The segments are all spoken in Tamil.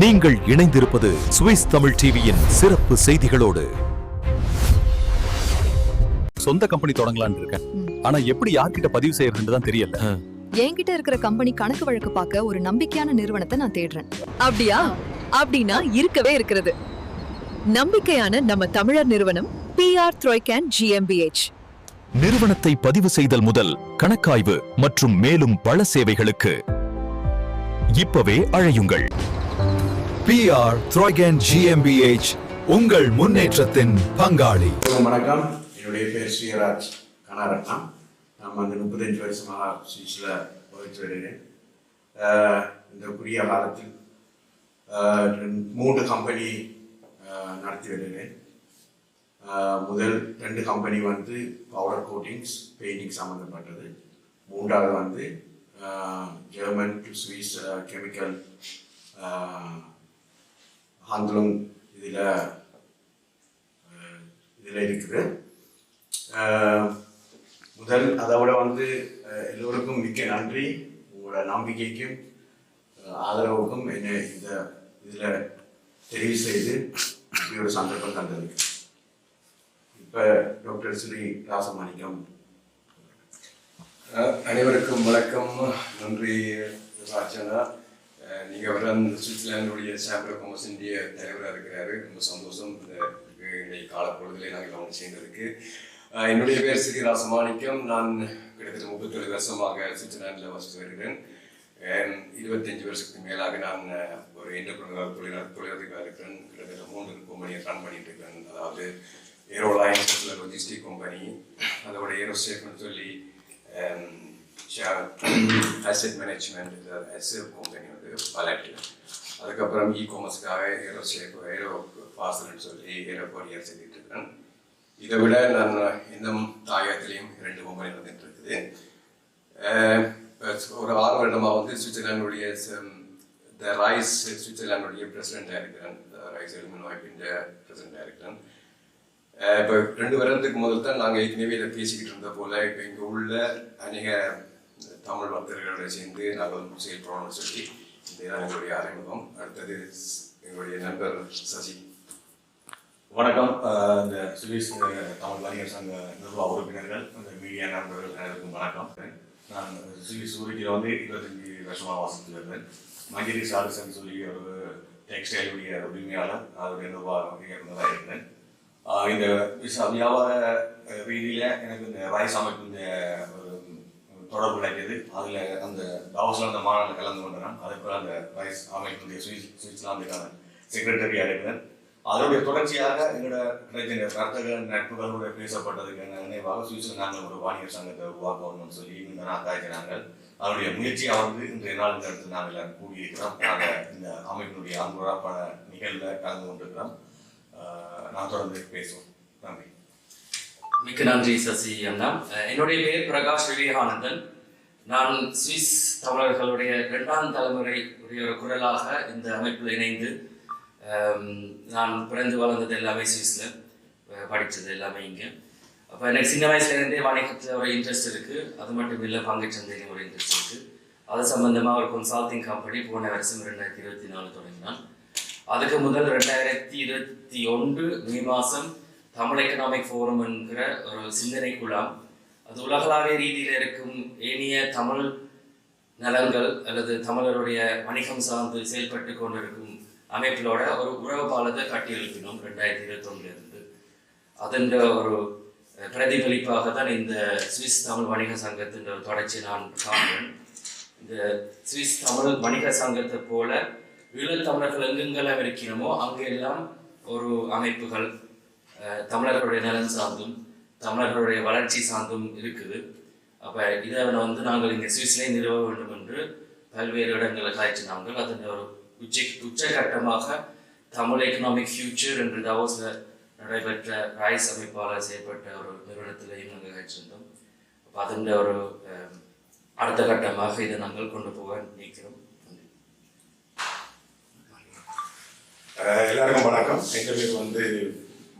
நீங்கள் இணைந்திருப்பது சுவிஸ் தமிழ் டிவியின் சிறப்பு செய்திகளோடு. சொந்த கம்பெனி தொடங்கலாம்னு இருக்கேன். ஆனா எப்படி யார்கிட்ட பதிவு செய்யறதுன்னு தான் தெரியல. என்கிட்ட இருக்கிற கம்பெனி கணக்கு வழக்கு பார்க்க ஒரு நம்பிக்கையான நிறுவனத்தை நான் தேடுறேன். அப்படியா? அப்படின்னா இருக்கவே இருக்கிறது. நம்பிக்கையான நம்ம தமிழர் நிறுவனம் பிஆர் த்ரோய்கேன் ஜிஎம்பிஎச் நிறுவனத்தை பதிவு செய்தல் முதல் கணக்காய்வு மற்றும் மேலும் பல சேவைகளுக்கு இப்பவே அழையுங்கள். பிஆர் த்ரோகன் ஜிஎம்பிஎச் உங்கள் முன்னேற்றத்தின் பங்காளி. வணக்கம். என்னுடைய பேர் ஸ்ரீராஜ் கனரத்னா நான் வந்து முப்பத்தஞ்சு வருஷமாக சுவிஸில் போயிட்டு வருகிறேன். இந்த குறுகிய காலத்தில் மூன்று கம்பெனி நடத்தி வருகிறேன். முதல் ரெண்டு கம்பெனி வந்து பவுடர் கோட்டிங்ஸ் பெயிண்டிங் சம்மந்தப்பட்டது மூன்றாவது வந்து ஜெர்மன் டு ஸ்வீஸ் கெமிக்கல் ஹாந்தலும் இதில் இதில் இருக்குது. முதல் அதை விட வந்து எல்லோருக்கும் மிக்க நன்றி. உங்களோட நம்பிக்கைக்கும் ஆதரவுக்கும் என்னை இந்த இதில் தெரிவு செய்து இப்படி ஒரு சந்தர்ப்பம் தந்தது இப்போ டாக்டர் ஸ்ரீ ராசமாணிக்கம். அனைவருக்கும் வணக்கம். நன்றி ராஜனா. நீங்கள் நீங்க அந்த சுவிட்சர்லாந்துடைய சாம்பிள் காமர்ஸ் இந்திய தலைவராக இருக்கிறாரு. ரொம்ப சந்தோஷம். இந்த இன்னைக்கு காலப்பொழுதிலே நாங்கள் அவங்க சேர்ந்ததுக்கு என்னுடைய பேர் ஸ்ரீ ராசமாணிக்கம். நான் கிட்டத்தட்ட முப்பத்தேழு வருஷமாக சுவிட்சர்லாந்தில் வசித்து வருகிறேன். இருபத்தஞ்சு வருஷத்துக்கு மேலாக நான் ஒரு என்டர்பிரினர் தொழிலாளர் தொழிலாளர்களாக இருக்கிறேன். கிட்டத்தட்ட மூன்று கம்பெனியை ரன் பண்ணிட்டு இருக்கிறேன். அதாவது ஏரோலைன்ஸ் லொஜிஸ்டிக் கம்பெனி அதோட ஏரோஸ்டேட்னு சொல்லி அசெட் மேனேஜ்மெண்ட் எஸ்எஃப் கம்பெனி வந்து அதுக்கப்புறம் இ காமர்ஸ்க்காக ஏரோ ஷேப் ஏரோ ஃபாசல்னு சொல்லி ஏரோ கொரியர் செஞ்சுட்டு இதை விட நான் இன்னும் தாயகத்திலையும் ரெண்டு கம்பெனி வந்துட்டு இருக்குது ஒரு ஆறு வருடமாக வந்து சுவிட்சர்லாண்டுடைய த ரைஸ் சுவிட்சர்லாண்டுடைய பிரசிடென்டாக இருக்கிறேன். ரைஸ் எலிமின் வாய்ப்பின் பிரசிடென்டாக இருக்கிறேன். இப்போ ரெண்டு வருடத்துக்கு முதல் தான் நாங்கள் ஏற்கனவே இதை பேசிக்கிட்டு இருந்த போல் இப்போ இங்கே உள்ள அநேக தமிழ் பக்தர்களோட சேர்ந்து நாங்கள் செயல்படணும்னு சொல்லி இதுதான் எங்களுடைய அறிமுகம். அடுத்தது எங்களுடைய நண்பர் சசி. வணக்கம். இந்த சுரேஷ் தமிழ் வணிகர் சங்க நிர்வாக உறுப்பினர்கள் அந்த மீடியா நண்பர்கள் அனைவருக்கும் வணக்கம். நான் சுவிஸ் ஊரிக்கில் வந்து இருபத்தஞ்சி வருஷமாக வாசித்து வருவேன். மஞ்சரி சாரசன் சொல்லி ஒரு டெக்ஸ்டைலுடைய உரிமையாளர். அவருடைய நிர்வாக இயக்குநராக இருந்தேன். இந்த விசா- வியாபார ரீதியில் எனக்கு இந்த ரைஸ் அமைப்பு இந்த ஒரு தொடர்பு கிடைக்கிது அதில் அந்த டாவஸில் அந்த மாநாட்டில் கலந்து கொண்டேன் அதுக்கு அந்த ரைஸ் அமைப்பினுடைய சுவிட்சர்லாந்துக்கான செக்ரட்டரியாக இருக்கிறேன் அதனுடைய தொடர்ச்சியாக எங்களோட கிடைத்த வர்த்தக நட்புகளோட பேசப்பட்டதுக்கு நினைவாக சுவிஸ்ல நாங்கள் ஒரு வாணிகர் சங்கத்தை உருவாக்கணும்னு சொல்லி இந்த நான் நாங்கள் அதனுடைய முயற்சியாக வந்து இன்றைய நாள் இந்த இடத்துல நாங்கள் எல்லாரும் கூடியிருக்கிறோம். நாங்கள் இந்த அமைப்பினுடைய அன்புறப்பான நிகழ்வில் கலந்து கொண்டிருக்கிறோம். நான் தொடர்ந்து பேசுவோம். நன்றி. மிக்க நன்றி சசி அண்ணா. என்னுடைய பேர் பிரகாஷ் விவேகானந்தன். நான் சுவிஸ் தமிழர்களுடைய இரண்டாம் தலைமுறை உடைய ஒரு குரலாக இந்த அமைப்பில் இணைந்து நான் பிறந்து வளர்ந்தது எல்லாமே சுவிஸில் படித்தது எல்லாமே இங்கே. அப்போ எனக்கு சின்ன வயசுலேருந்தே வணிகத்தில் ஒரு இன்ட்ரெஸ்ட் இருக்குது அது மட்டும் இல்லை பங்குச்சந்தையிலும் ஒரு இன்ட்ரெஸ்ட் இருக்குது அது சம்மந்தமாக ஒரு கன்சல்டிங் கம்பெனி போன வருஷம் ரெண்டாயிரத்தி இருபத்தி நாலு தொடங்கினான். அதுக்கு முதல் ரெண்டாயிரத்தி இருபத்தி ஒன்று மே மாதம் தமிழ் எக்கனாமிக் ஃபோரம் என்கிற ஒரு சிந்தனை குழாம். அது உலகளாவிய ரீதியில் இருக்கும் ஏனைய தமிழ் நலன்கள் அல்லது தமிழருடைய வணிகம் சார்ந்து செயல்பட்டு கொண்டிருக்கும் அமைப்பிலோட ஒரு உறவு பாலத்தை கட்டியெழுப்பினோம் ரெண்டாயிரத்தி இருபத்தொன்னிலிருந்து அதன் ஒரு பிரதிபலிப்பாக தான் இந்த சுவிஸ் தமிழ் வணிக சங்கத்தின் ஒரு தொடர்ச்சி நான் காண்கிறேன். இந்த சுவிஸ் தமிழ் வணிக சங்கத்தை போல ஈழத்தமிழர்கள் எங்கெங்கெல்லாம் இருக்கிறோமோ அங்கெல்லாம் ஒரு அமைப்புகள் தமிழர்களுடைய நலன் சார்ந்தும் தமிழர்களுடைய வளர்ச்சி சார்ந்தும் இருக்குது. அப்போ இதை வந்து நாங்கள் இங்கே சுவிஸ்லே நிறுவ வேண்டும் என்று பல்வேறு இடங்களில் காய்ச்சி நாங்கள் அதன் ஒரு உச்ச உச்சகட்டமாக தமிழ் எக்கனாமிக் ஃபியூச்சர் என்று டவோஸில் நடைபெற்ற ராய்ஸ் அமைப்பாளர் செய்யப்பட்ட ஒரு நிறுவனத்திலையும் நாங்கள் காய்ச்சிருந்தோம். அப்போ அதன் ஒரு அடுத்த கட்டமாக இதை நாங்கள் கொண்டு போக நினைக்கிறோம். எல்லாருக்கும் வணக்கம். எங்கள் பேர் வந்து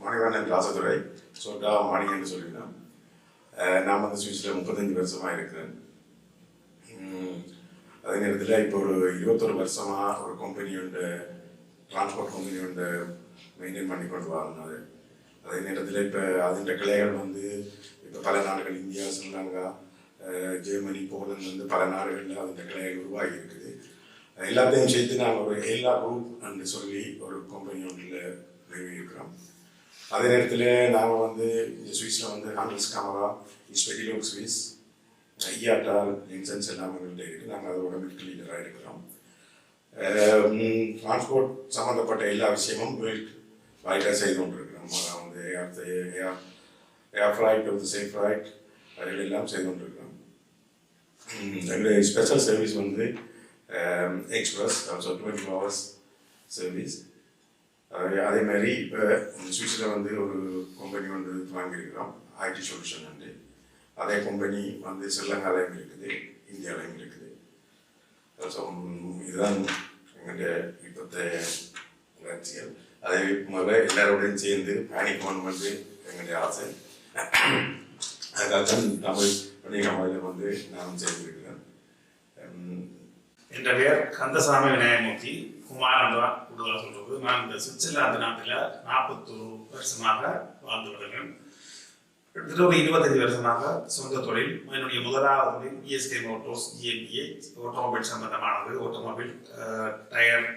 மாணவன் ராசதுரை சொர்க்கா மணி என்று சொல்லினோம் நான் வந்து சுவிஸில் முப்பத்தஞ்சு வருஷமாக இருக்கிறேன். அதே நேரத்தில் இப்போ ஒரு இருபத்தொரு வருஷமாக ஒரு கம்பெனி உண்டு டிரான்ஸ்போர்ட் கம்பெனி உண்டு மெயின்டைன் பண்ணி கொண்டு வாழ்ந்தது. அதே நேரத்தில் இப்போ அதுன்ற கிளைகள் வந்து இப்போ பல நாடுகள் இந்தியா ஸ்ரீலங்கா ஜெர்மனி போலந்து வந்து பல நாடுகளில் அந்த கிளைகள் உருவாகி இருக்குது. எல்லாத்தையும் சேர்த்து நாங்கள் ஒரு எல்லா குரூப் என்று சொல்லி ஒரு கம்பெனி ஒன்றில் இருக்கிறோம் அதே நேரத்தில் நாங்கள் வந்து இந்த சுவிஸில் வந்து ஹாண்டல்ஸ் காமரா ஸ்பெட்டிலோக் சுவிஸ் ஐயாட்டா லின்சன்ஸ் எல்லாம் எங்கள்கிட்ட இருக்குது நாங்கள் அதோட மில்க் லீடராக இருக்கிறோம் டிரான்ஸ்போர்ட் சம்மந்தப்பட்ட எல்லா விஷயமும் வேர்ல்ட் வாயிலாக செய்து கொண்டிருக்கிறோம் அதான் வந்து ஏர் ஏர் ஏர் ஃப்ளைட் வந்து சேஃப் ஃப்ளைட் அதில் எல்லாம் செய்து கொண்டிருக்கிறோம் எங்களுடைய ஸ்பெஷல் சர்வீஸ் வந்து express so twenty hours service அதே மாதிரி இப்போ சுவிஸில் வந்து ஒரு கம்பெனி வந்து வாங்கியிருக்கிறோம். ஐடி சொல்யூஷன் வந்து. அதே கம்பெனி வந்து ஸ்ரீலங்காலையும் இருக்குது இந்தியாவிலையும் இருக்குது. ஸோ இதுதான் எங்களுடைய இப்போத்தைய வளர்ச்சிகள் அதே முதல்ல எல்லாரோடையும் சேர்ந்து பயணிக்கணும் வந்து எங்களுடைய ஆசை. அதுக்காகத்தான் தமிழ் வணிகமாதில் வந்து நானும் செய்திருக்கிறேன் என்ற பெயர் கந்தசாமி விநாயகமூர்த்தி. குமாரன் தான் கூடுதலாக சொல்றது. நான் இந்த சுவிட்சர்லாந்து நாட்டில் நாற்பத்தோரு வருஷமாக வாழ்ந்து வருகிறேன். கிட்டத்தட்ட இருபத்தஞ்சு வருஷமாக சொந்த தொழில். என்னுடைய முதலாவது தொழில் இஎஸ்கே மோட்டோஸ் ஜிஎம்பிஏ ஆட்டோமொபைல் சம்பந்தமானது. ஆட்டோமொபைல் டயர்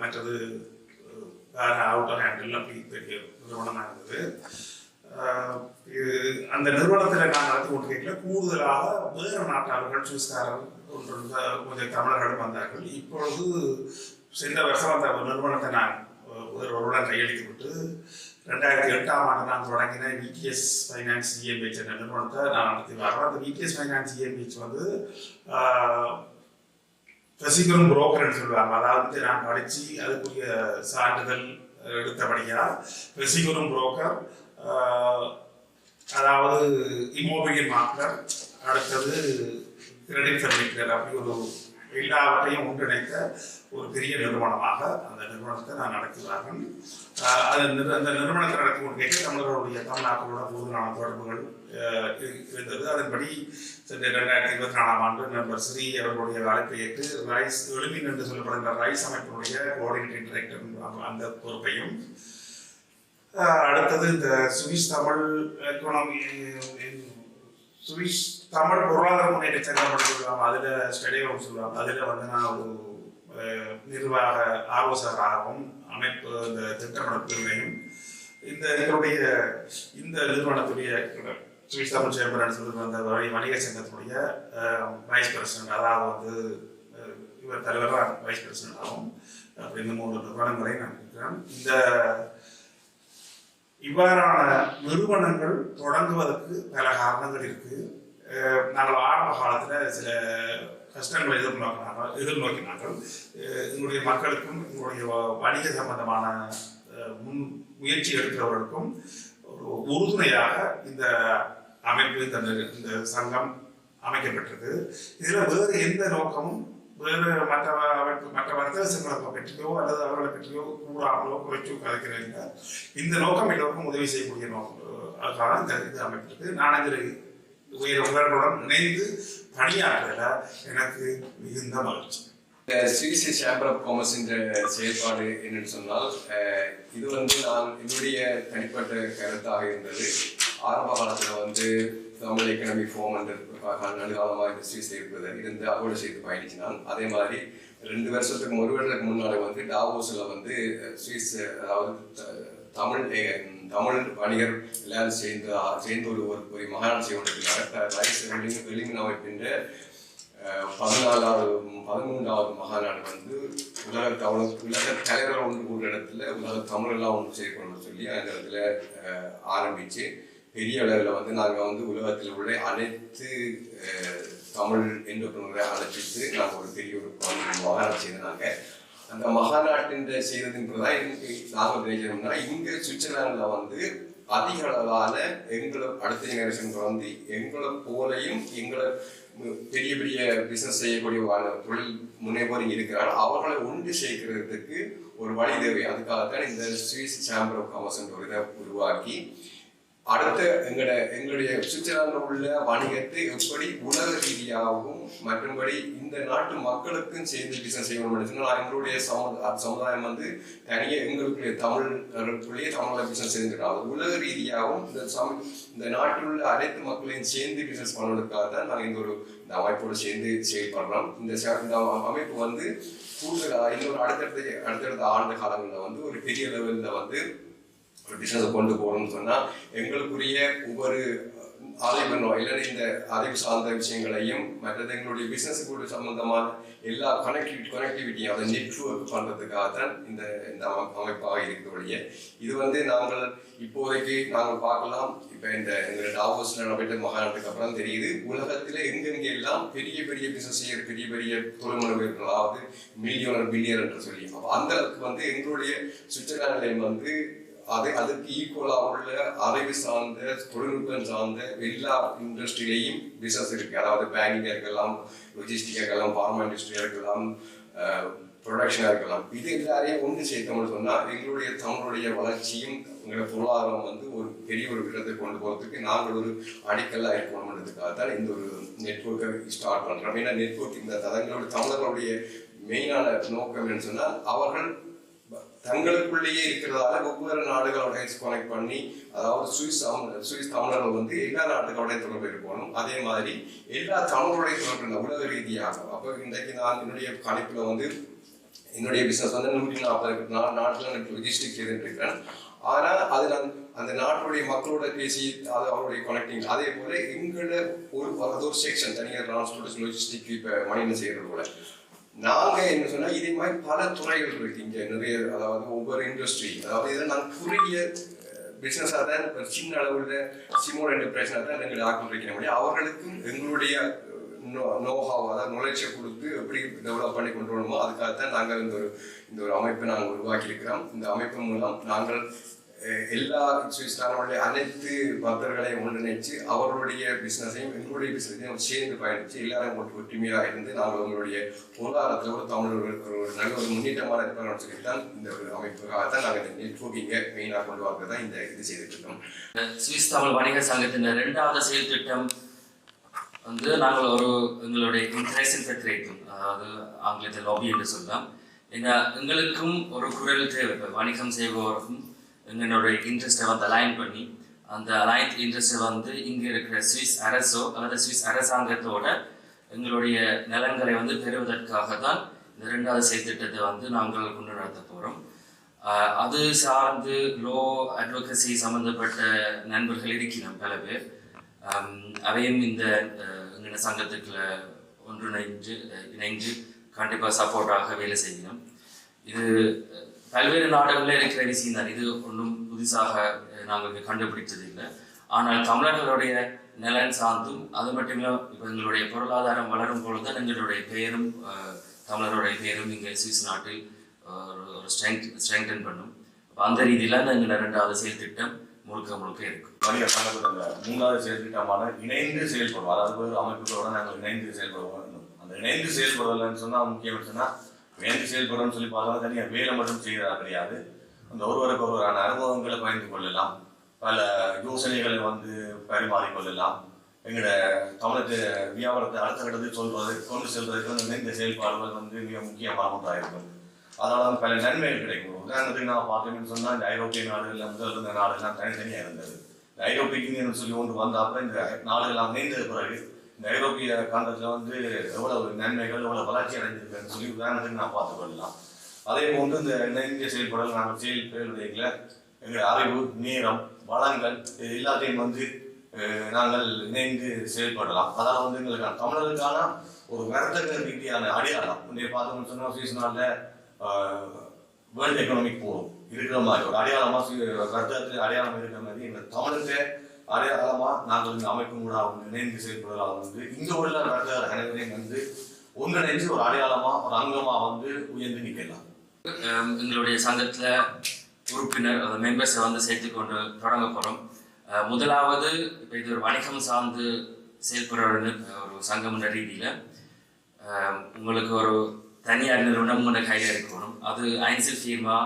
மற்றது வேறு அவுட்டர் ஹேண்டில் அப்படி பெரிய நிறுவனமாக இருந்தது. அந்த நிறுவனத்தில் நான் நடத்தி கொண்டிருக்கல கூடுதலாக வேறு நாட்டாளர்கள் சுவிஸ்காரர் ஒன்று கொஞ்சம் தமிழர்களும் வந்தார்கள். இப்பொழுது சென்ற வருஷம் அந்த நிறுவனத்தை நான் ஒருவருடன் கையெழுத்து விட்டு ரெண்டாயிரத்தி எட்டாம் ஆண்டு நான் தொடங்கின விடிஎஸ் ஃபைனான்ஸ் இஎம்ஹெச் என்ற நிறுவனத்தை நான் நடத்தி வரேன் அந்த விடிஎஸ் ஃபைனான்ஸ் இஎம்ஹெச் வந்து ரசிகரும் புரோக்கர்னு சொல்லுவாங்க. அதாவது நான் படித்து அதுக்குரிய சான்றிதழ் எடுத்தபடியாக ரசிகரும் புரோக்கர் அதாவது இமோபிலியன் மார்க்கர் அடுத்தது கிரெடிட் சர்டிஃபிகேட் அப்படி ஒரு எல்லாவற்றையும் ஒன்றிணைத்த ஒரு பெரிய நிறுவனமாக அந்த நிறுவனத்தை நான் நடத்துகிறார்கள். அது அந்த நிறுவனத்தை நடத்தி கொண்டு தமிழர்களுடைய தமிழ்நாட்டோட போதுமான தொடர்புகள் இருந்தது. அதன்படி சென்ற ரெண்டாயிரத்தி இருபத்தி நாலாம் ஆண்டு நண்பர் ஸ்ரீ அவர்களுடைய அழைப்பை ஏற்று ரைஸ் எழுமின் என்று சொல்லப்படுகிற ரைஸ் அமைப்பினுடைய கோஆர்டினேட்டிங் டைரக்டர் அந்த பொறுப்பையும் அடுத்தது இந்த Swiss Tamil economy Swiss Tamil பொருளாதார முன்னேற்ற சங்கம் சொல்லுவாங்க அதில் ஸ்டடியம் சொல்லுவாங்க அதில் வந்து நான் ஒரு நிர்வாக ஆலோசகராகவும் அமைப்பு இந்த திட்டமிடப்பிரிவையும் இந்த எங்களுடைய இந்த நிறுவனத்துடைய சுவிஸ் தமிழ் சேர்மன் சொல்லுற அந்த வணிக சங்கத்துடைய வைஸ் பிரசிடன்ட் அதாவது வந்து இவர் தலைவராக வைஸ் பிரசிடென்டாகவும் அப்படி இந்த மூன்று நிறுவனங்களை நான் இருக்கிறேன் இந்த இவ்வாறான நிறுவனங்கள் தொடங்குவதற்கு பல காரணங்கள் இருக்கு. நாங்கள் ஆரம்ப காலத்தில் சில கஷ்டங்களை எதிர்நோக்கினார்கள் எதிர்நோக்கினார்கள். எங்களுடைய மக்களுக்கும் எங்களுடைய வணிக சம்பந்தமான முன் முயற்சி எடுக்கிறவர்களுக்கும் ஒரு உறுதுணையாக இந்த அமைப்பு இந்த இந்த சங்கம் அமைக்கப்பட்டது இதில் வேறு எந்த நோக்கமும் வேறு மற்ற அமைப்பு மற்ற வர்த்தகங்களை பற்றியோ அல்லது அவர்களை பற்றியோ கூறாமலோ குறைச்சோ கலைக்கிறாங்க இந்த நோக்கம் எல்லோருக்கும் உதவி செய்யக்கூடிய நோக்கம் அதுக்காக இந்த இது அமைப்பிருக்கு நான் இதில் உயர் உங்களுடன் இணைந்து பணியாற்றல எனக்கு மிகுந்த மகிழ்ச்சி இந்த சுவிஸ் சேம்பர் ஆஃப் காமர்ஸின் செயல்பாடு என்னன்னு சொன்னால் இது வந்து நான் என்னுடைய தனிப்பட்ட கருத்தாக இருந்தது. ஆரம்ப காலத்தில் வந்து தமிழ் எக்கனாமிக் ஃபோம் என்ற நடுகாலமாக இந்த சுவிஸ் இருப்பது இருந்து அதோடு சேர்த்து பயணிச்சினான் அதே மாதிரி ரெண்டு வருஷத்துக்கு ஒரு வருடத்துக்கு முன்னாடி வந்து டாவோஸில் வந்து சுவிஸ் அதாவது தமிழ் தமிழ் வணிகர் எல்லாரும் சேர்ந்து சேர்ந்து ஒரு ஒரு ஒரு மகாநாடு செய்ய கொண்டிருக்கிறார். ரைஸ் வெளிமின் அமைப்பின் அஹ் பதினாலாவது பதிமூன்றாவது மகாநாடு வந்து உலக தமிழ் உலக தலைவர் ஒன்று கூடுற இடத்துல உலக தமிழெல்லாம் ஒன்று சேர்க்கணும்னு சொல்லி அந்த இடத்துல ஆரம்பிச்சு பெரிய அளவில் வந்து நாங்கள் வந்து உலகத்தில் உள்ள அனைத்து தமிழ் என்டர்பிரினரை அழைச்சிட்டு நாங்கள் ஒரு பெரிய ஒரு மகாநாடு செய்தாங்க. அந்த மகாநாட்டின் செய்ததின் தான் நாங்கள் நினைக்கிறோம்னா இங்கே சுவிட்சர்லாண்டில் வந்து அதிக அளவான எங்களை அடுத்த ஜெனரேஷன் வந்து எங்களை போலையும் எங்களை பெரிய பெரிய பிஸ்னஸ் செய்யக்கூடிய தொழில் முனைவோர் இருக்கிறார் அவர்களை ஒன்று சேர்க்கிறதுக்கு ஒரு வழி தேவை. அதுக்காகத்தான் இந்த சுவிஸ் சேம்பர் ஆஃப் காமர்ஸ் ஒரு இதை உருவாக்கி அடுத்த எங்கட எங்களுடைய சுவிட்சர்லாந்தில் உள்ள வணிகத்தை எப்படி உலக ரீதியாகவும் மற்றும்படி இந்த நாட்டு மக்களுக்கும் சேர்ந்து பிசினஸ் செய்யணும் சொன்னா எங்களுடைய சமுதாயம் வந்து தனியே எங்களுக்குள்ளே தமிழர்களுக்குள்ளேயே தமிழ பிசினஸ் செஞ்சிருக்காங்க உலக ரீதியாகவும் இந்த சம இந்த நாட்டில் உள்ள அனைத்து மக்களையும் சேர்ந்து பிசினஸ் பண்ணுவதற்காக தான் நாங்கள் இந்த ஒரு இந்த அமைப்போடு சேர்ந்து செயல்படுறோம். இந்த இந்த அமைப்பு வந்து கூடுதலாக இன்னொரு அடுத்தடுத்த அடுத்தடுத்த ஆண்டு காலங்களில் வந்து ஒரு பெரிய லெவலில் வந்து ஒரு பிஸ்னஸை கொண்டு போகணும்னு சொன்னால் எங்களுக்குரிய ஒவ்வொரு ஆலைவனோ இல்லைன்னா இந்த அறிவு சார்ந்த விஷயங்களையும் மற்றது எங்களுடைய பிசினஸ் சம்மந்தமான சம்பந்தமான எல்லா கனெக்டிவிட்டி கனெக்டிவிட்டியும் அதை நெட்ஒர்க் பண்ணுறதுக்காக தான் இந்த இந்த அமைப்பாக இருக்கக்கூடிய இது வந்து நாங்கள் இப்போதைக்கு நாங்கள் பார்க்கலாம். இப்போ இந்த எங்களுடைய டாவோஸ்ல நடைபெற்ற மகாநாட்டுக்கு அப்புறம் தெரியுது. உலகத்தில் எங்கெங்கே எல்லாம் பெரிய பெரிய பிசினஸ் செய்யற பெரிய பெரிய தொழில் அதாவது மில்லியனர் பில்லியன் என்று சொல்லி. அப்போ அந்த அளவுக்கு வந்து எங்களுடைய சுவிட்சர்லாந்து வந்து அது அதுக்கு ஈக்குவலாக உள்ள அறிவு சார்ந்த தொழில்நுட்பம் சார்ந்த எல்லா இண்டஸ்ட்ரியிலையும் பிசினஸ் இருக்கு. அதாவது பேங்கிங்காக இருக்கலாம் லொஜிஸ்டிக்காக இருக்கலாம் ஃபார்மா இண்டஸ்ட்ரியாக இருக்கலாம் ப்ரொடக்ஷனாக இருக்கலாம். இது எல்லாரையும் ஒன்று சேர்த்தோம்னு சொன்னால் எங்களுடைய தமிழுடைய வளர்ச்சியும் எங்களுடைய பொருளாதாரம் வந்து ஒரு பெரிய ஒரு விடத்தை கொண்டு போகிறதுக்கு நாங்கள் ஒரு அடிக்கல்லாக இருக்கணும்ன்றதுக்காக தான் இந்த ஒரு நெட்ஒர்க்கை ஸ்டார்ட் பண்ணுறோம் ஏன்னா நெட்ஒர்க் இந்த தங்களோட தமிழர்களுடைய மெயினான நோக்கம் என்னன்னு சொன்னால் அவர்கள் தங்களுக்குள்ளேயே இருக்கிறதால ஒவ்வொரு நாடுகளோட கனெக்ட் பண்ணி அதாவது சுவிஸ் சுவிஸ் தமிழர்கள் வந்து எல்லா நாட்டுகளோட தொடர்பு இருக்கணும் அதே மாதிரி எல்லா தமிழருடைய தொடர்பு இல்லை உலக ரீதியாக. அப்போ இன்றைக்கு நான் என்னுடைய கணிப்பில் வந்து என்னுடைய பிசினஸ் வந்து நூற்றி நாற்பது நான் நாட்டில் எனக்கு லாஜிஸ்டிக் செய்துட்டு இருக்கிறேன் ஆனால் அது நான் அந்த நாட்டுடைய மக்களோட பேசி அது அவருடைய கனெக்டிங் அதே போல எங்களோட ஒரு ஒரு செக்ஷன் நான் டிரான்ஸ்போர்ட் லாஜிஸ்டிக் இப்போ மனிதன் செய்கிறது போல. நாங்க என்ன சொன்னா இதே மாதிரி பல துறைகள் இருக்கு இங்க நிறைய அதாவது ஒவ்வொரு இண்டஸ்ட்ரி அதாவது இதில் நாங்கள் குறுகிய பிஸ்னஸாக தான் ஒரு சின்ன அளவுல சிமோல் என்டர்பிரைஸாக தான் எங்களை ஆக்கிரமிக்க முடியும் அவர்களுக்கும் எங்களுடைய நோஹாவ் அதாவது நுழைச்சி கொடுத்து எப்படி டெவலப் பண்ணி கொண்டு வரணுமோ அதுக்காக தான் நாங்கள் இந்த ஒரு இந்த ஒரு அமைப்பை நாங்கள் உருவாக்கி இருக்கிறோம் இந்த அமைப்பு மூலம் நாங்கள் எல்லா சுவிஸ்லானுடைய அனைத்து பக்தர்களையும் ஒன்றிணைச்சு அவர்களுடைய பிசினஸையும் எங்களுடைய பிசினஸையும் சேர்ந்து பயணிச்சு எல்லாரும் ஒட்டு ஒற்றுமையாக இருந்து நாங்கள் உங்களுடைய பொருளாதாரத்தில் ஒரு தமிழ் ஒரு ஒரு நல்ல ஒரு முன்னேற்றமான இருப்பாங்க சொல்லி தான் இந்த ஒரு அமைப்புக்காக தான் நாங்கள் இந்த நெட்வொர்க்கிங்கை மெயினாக கொண்டு வரது தான் இந்த இது செய்துட்டு இருக்கோம். சுவிஸ் தமிழ் வணிக சங்கத்தின் இரண்டாவது செயல் திட்டம் வந்து நாங்கள் ஒரு எங்களுடைய இன்ட்ரெஸ்ட் பெற்றிருக்கோம் அதாவது ஆங்கிலத்தில் லாபி என்று சொல்லலாம். ஏன்னா எங்களுக்கும் ஒரு குரல் தேவை. வணிகம் செய்பவருக்கும் எங்களுடைய இன்ட்ரெஸ்ட்டை வந்து அலைன் பண்ணி அந்த அலைன் இன்ட்ரெஸ்ட்டை வந்து இங்கே இருக்கிற சுவிஸ் அரசோ அல்லது சுவிஸ் அரசாங்கத்தோட எங்களுடைய நலன்களை வந்து பெறுவதற்காக தான் இந்த ரெண்டாவது செயல்திட்டத்தை வந்து நாங்கள் கொண்டு நடத்த போகிறோம் அது சார்ந்து லோ அட்வொகசி சம்மந்தப்பட்ட நண்பர்கள் இருக்கிறோம் பல பேர். அவையும் இந்த அஹ், சங்கத்துக்குள்ள ஒன்றிணைஞ்சு இணைஞ்சு கண்டிப்பாக சப்போர்ட்டாக வேலை செய்யணும். இது பல்வேறு நாடுகளில் இருக்கிற விஷயம் தான் இது ஒன்றும் புதுசாக நாங்கள் கண்டுபிடித்தது இல்லை ஆனால் தமிழர்களுடைய நலன் சார்ந்தும் அது மட்டும் இல்லை இப்போ எங்களுடைய பொருளாதாரம் வளரும் பொழுது எங்களுடைய பெயரும் தமிழருடைய பெயரும் இங்கே சுவிஸ் நாட்டில் ஒரு ஸ்ட்ரெங்க் ஸ்ட்ரெங்டன் பண்ணும். அப்போ அந்த ரீதியில் அந்த எங்கள் ரெண்டாவது செயல் திட்டம் முழுக்க முழுக்க இருக்கும் மூணாவது மூன்றாவது செயல் திட்டமான இணைந்து செயல்படுவோம். அதாவது அமைப்புகளோட நாங்கள் இணைந்து செயல்படுவோம். அந்த இணைந்து செயல்படுவதில்னு சொன்னால் முக்கியம் சொன்னால் வேலை செயல்படுறோம்னு சொல்லி பார்த்தா தனியாக வேலை மட்டும் செய்கிறதா கிடையாது. அந்த ஒருவருக்கு ஒருவரான அனுபவங்களை பகிர்ந்து கொள்ளலாம். பல யோசனைகளை வந்து பரிமாறிக்கொள்ளலாம் எங்களோட தமிழத்து வியாபாரத்தை அடுத்த கட்டத்தில் சொல்வது கொண்டு செல்வதற்கு வந்து இந்த செயல்பாடுகள் வந்து மிக முக்கியமான ஒன்றாக இருக்கும். அதனால வந்து பல நன்மைகள் கிடைக்கும். உதாரணத்துக்கு நான் பார்த்தோம்னு சொன்னால் இந்த ஐரோப்பிய நாடுகளில் முதல் இருந்த நாடுகள்லாம் தனித்தனியாக இருந்தது. இந்த ஐரோப்பிய யூனியன் சொல்லி ஒன்று வந்த இந்த நாடுகள்லாம் இணைந்தது பிறகு ஐரோப்பிய காந்தத்துல வந்து எவ்வளவு நன்மைகள் எவ்வளவு வளர்ச்சி அடைஞ்சிருக்குன்னு சொல்லி உதாரணத்துக்கு நான் பார்த்து கொள்ளலாம். அதே போன்று இந்த இந்திய செயல்படல் நாங்கள் செயல் பேருடையில எங்கள் அறிவு நேரம் வளங்கள் இது எல்லாத்தையும் வந்து நாங்கள் இணைந்து செயல்படலாம். அதாவது வந்து எங்களுக்கான தமிழர்களுக்கான ஒரு வர்த்தக ரீதியான அடையாளம். முன்னே பார்த்தோம்னு சொன்னால் சீசனாலில் வேர்ல்டு எக்கனாமிக் போகும் இருக்கிற மாதிரி ஒரு அடையாளமாக வர்த்தகத்தில் அடையாளம் இருக்கிற மாதிரி எங்கள் தமிழத்தை அடையாளமா நாங்கள் இந்த அமைப்பும் கூட அவங்க இணைந்து செயல்படுறதால வந்து இங்கே உள்ள நடத்துகிற அனைவரையும் வந்து ஒன்றிணைந்து ஒரு அடையாளமா ஒரு அங்கமா வந்து உயர்ந்து நிற்கலாம். எங்களுடைய சங்கத்தில் உறுப்பினர் மெம்பர்ஸை வந்து சேர்த்துக்கொண்டு தொடங்க போகிறோம் முதலாவது இப்போ இது ஒரு வணிகம் சார்ந்து செயல்படுற ஒரு சங்கம் என்ற ரீதியில் உங்களுக்கு ஒரு தனியார் நிறுவனம் உங்களோட கையில் இருக்கணும். அது ஐன்சில் ஃபீர்மா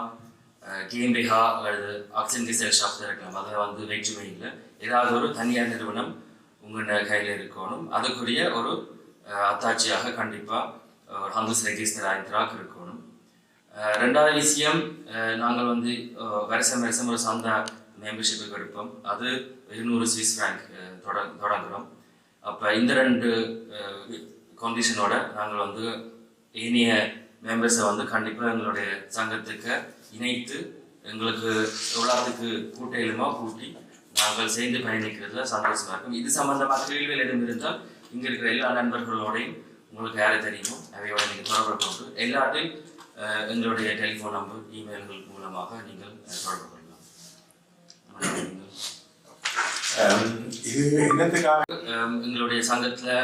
கேம்பிஹா அல்லது ஆக்சிஜன் டிசைல் ஷாப் இருக்கலாம். அதை வந்து வேற்றுமையில் ஏதாவது ஒரு தனியார் நிறுவனம் உங்கள் கையில் இருக்கணும். அதுக்குரிய ஒரு அத்தாட்சியாக கண்டிப்பாக ஒரு ஹந்தஸ் ரெஜிஸ்டர் ஆயிரத்தராக இருக்கணும். ரெண்டாவது விஷயம் நாங்கள் வந்து வருஷம் வருஷம் ஒரு சந்தா மெம்பர்ஷிப்புக்கு எடுப்போம். அது இருநூறு சுவிஸ் ஃப்ராங்க் தொடங் தொட தொடங்குறோம். அப்போ இந்த ரெண்டு கண்டிஷனோட நாங்கள் வந்து ஏனைய மெம்பர்ஸை வந்து கண்டிப்பாக எங்களுடைய சங்கத்துக்கு இணைத்து எங்களுக்கு எவ்வளோத்துக்கு கூட்டையிலுமா கூட்டி நாங்கள் சேர்ந்து பயணிக்கிறதுல சந்தோஷமா இருக்கும். இது சம்பந்தமாக கேள்விகள் எதுவும் இருந்தால் இங்கே இருக்கிற எல்லா நண்பர்களோடையும் உங்களுக்கு யாரை தெரியுமோ அவையோட நீங்கள் தொடர்பு கொண்டு எல்லாத்தையும் எங்களுடைய டெலிஃபோன் நம்பர் இமெயில்கள் மூலமாக நீங்கள் தொடர்பு கொள்ளலாம். இது என்னத்துக்காக? எங்களுடைய சங்கத்தில்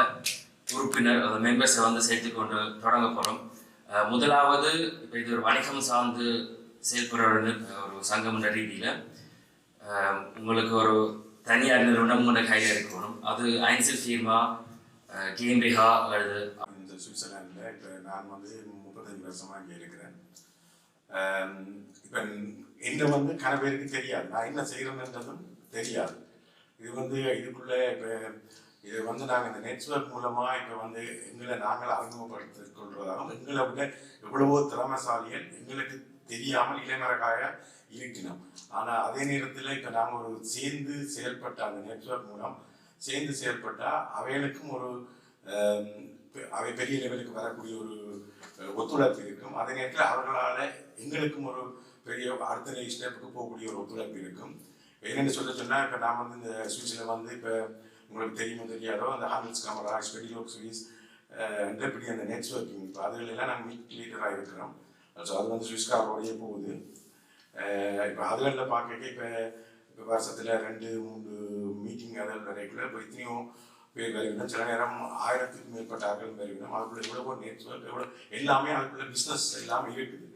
உறுப்பினர் மெம்பர்ஸை வந்து சேர்த்துக்கொண்டு தொடங்க போகிறோம் முதலாவது இப்போ இது ஒரு வணிகம் சார்ந்து செயல்படுற ஒரு சங்கம் ரீதியில் உங்களுக்கு ஒரு தனியார் நிறுவனம் உங்களோட கையில் இருக்கணும். அது ஐன்சில் ஃபீர்மா கேம்பிஹா அல்லது இந்த சுவிட்சர்லாண்டில் இப்போ நான் வந்து முப்பத்தஞ்சு வருஷமா இங்கே இருக்கிறேன். இப்போ என்ன வந்து கன பேருக்கு தெரியாது. நான் என்ன செய்கிறேன்றதும் தெரியாது. இது வந்து இதுக்குள்ளே இப்போ இது வந்து நாங்கள் இந்த நெட்ஒர்க் மூலமாக இப்போ வந்து எங்களை நாங்கள் அறிமுகப்படுத்திக் கொள்வதாகவும் எங்களை விட எவ்வளவோ திறமைசாலிகள் எங்களுக்கு தெரியாமல் இளைஞராக இருக்கணும் ஆனால் அதே நேரத்தில் இப்போ நாங்கள் ஒரு சேர்ந்து செயல்பட்ட அந்த நெட்ஒர்க் மூலம் சேர்ந்து செயல்பட்டால் அவைகளுக்கும் ஒரு பெ- அவை பெரிய லெவலுக்கு வரக்கூடிய ஒரு ஒத்துழைப்பு இருக்கும். அதே நேரத்தில் அவர்களால் எங்களுக்கும் ஒரு பெரிய அடுத்த ஸ்டெப்புக்கு போகக்கூடிய ஒரு ஒத்துழைப்பு இருக்கும். என்னென்னு சொல்ல சொன்னால் இப்போ நான் வந்து இந்த சுவிட்சில் வந்து இப்போ உங்களுக்கு தெரியுமோ தெரியாதோ அந்த ஹார்மல்ஸ் கேமரா ஸ்பெடிலோக் சுவிஸ் இப்படி அந்த நெட்ஒர்க்கிங் இப்போ அதுகளெல்லாம் நாங்கள் மீட் லீடராக இருக்கிறோம். ஸோ அது வந்து சுவிஸ் காரோடையே போகுது இப்போ அதுகளில் பார்க்க இப்போ இப்போ வருஷத்தில் ரெண்டு மூணு மீட்டிங் அதில் ரெகுலர் இப்போ இத்தனையோ பேர் வருவினோம் சில நேரம் ஆயிரத்துக்கு மேற்பட்ட ஆட்கள் வருவினோம் அதுக்குள்ள எவ்வளோ நெட்ஒர்க் எவ்வளோ எல்லாமே அதுக்குள்ள பிஸ்னஸ் எல்லாமே இருக்குது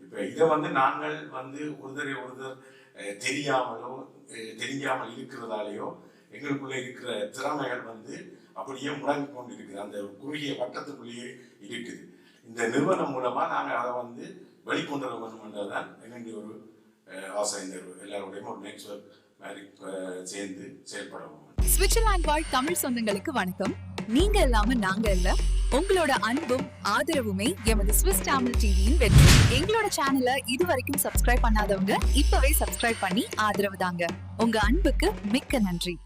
இப்போ இதை வந்து நாங்கள் வந்து ஒருத்தரை ஒருத்தர் தெரியாமலோ தெரியாமல் இருக்கிறதாலேயோ எங்களுக்குள்ளே இருக்கிற திறமைகள் வந்து அப்படியே முடங்கி கொண்டு இருக்குது அந்த குறுகிய வட்டத்துக்குள்ளேயே இருக்குது. இந்த நிறுவனம் மூலமா நாங்கள் அதை வந்து வெளிக்கொண்டு வர வேண்டும்ன்றதான் எங்களுடைய ஒரு ஆசை இந்த எல்லாருடையும் ஒரு நெட்ஒர்க் மாதிரி சேர்ந்து செயல்படுவோம் சுவிட்சர்லாந்து வாழ் தமிழ் சொந்தங்களுக்கு வணக்கம். நீங்க இல்லாம நாங்க இல்ல. உங்களோட அன்பும் ஆதரவுமே எமது ஸ்விஸ் தமிழ் டிவியின் வெற்றி. எங்களோட சேனலை இது வரைக்கும் சப்ஸ்கிரைப் பண்ணாதவங்க இப்பவே சப்ஸ்கிரைப் பண்ணி ஆதரவு தாங்க. உங்க அன்புக்கு மிக்க நன்றி.